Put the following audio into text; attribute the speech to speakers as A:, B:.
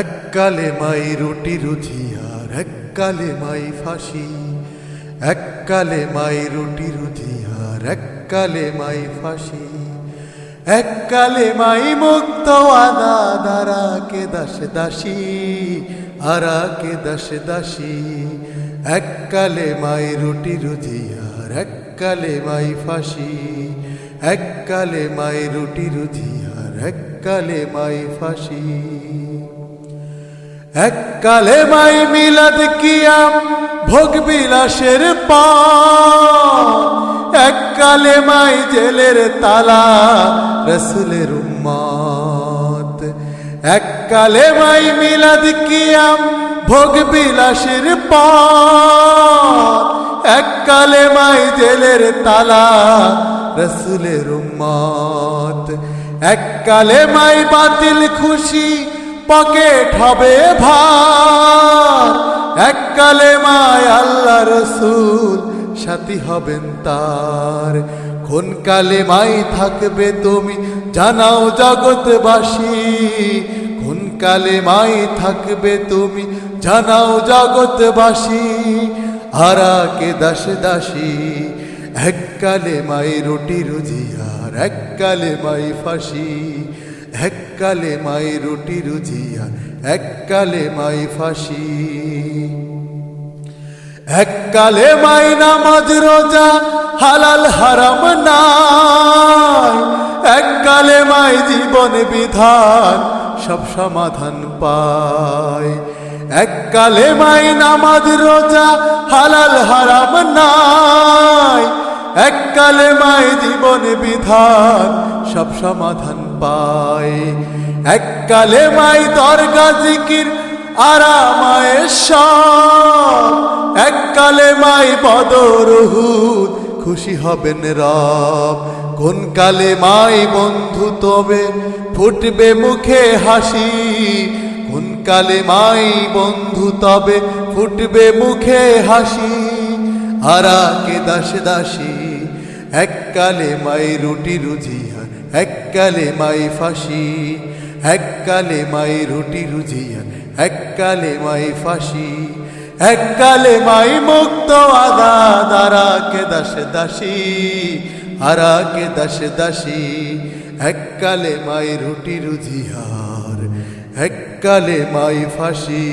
A: এককালে মাই রুটি রুজিয়ার এককালে মাই ফাঁসি। এককালে মাই রুটি রুজিয়ার এককালে মাই ফাঁসি। এককালে মাই মুক্ত আদা দারা কে দাস দাসী আরা কে দাস দাসী। এককালে মাই রুটি রুজিয়ার এককালে মাই ফাঁসি। এককালে মাই রুটি রুজিয়ার এককালে মাই ফাঁসি। এককালে মাই মিলাদ কিয়াম, ভোগ বিলাসের পা এককালে মাই জেলের তালা, রসুলের উম্মত। এককালে মাই মিলাদ কিয়াম, ভোগ বিলাসের পা এককালে মাই জেলের তালা, রসুলের উম্মত। এককালে মাই বাতিল খুশি পকেট হবে ভার। এককালে মায় আল্লাহ রসুল সাথী হবেন তার। কোন কালে মাই থাকবে তুমি জানাও জগৎবাসী। কোন কালে মাই থাকবে তুমি জানাও জগৎবাসী। আরা কে দাস দাসী এককালে মাই রুটি রুজিয়ার এককালে মাই ফাঁসি। এককালে মাই রুটি রুজিয়া, এককালে মাই ফাঁসি। এককালে মাই নামাজ রোজা হালাল হারাম নাই, এককালে মাই জীবন বিধান সব সমাধান পায় এককালে মাই নামাজ রোজা হালাল হারাম নাই, এককালে মাই জীবন বিধান সব সমাধান পায় এককালে মাই দরগা জিকির, আরামায় সব। এককালে মাই বদরহুদ, খুশি হবেন রব। কোন কালে মাই বন্ধু তবে ফুটবে মুখে হাসি। কোন কালে মাই বন্ধু তবে ফুটবে মুখে হাসি। আরা কে দাস দাসী এককালে মাই রুটি রুজিয়া এককালে মাই ফাঁসি, এককালে মাই রুটি রুজিয়া, এককালে মাই ফাঁসি, এককালে মাই মুক্ত আদা দারা কে দাস দাসী আরা কে দাস দাসী, এককালে মাই রুটি রুজিয়ার, এককালে মাই ফাঁসি।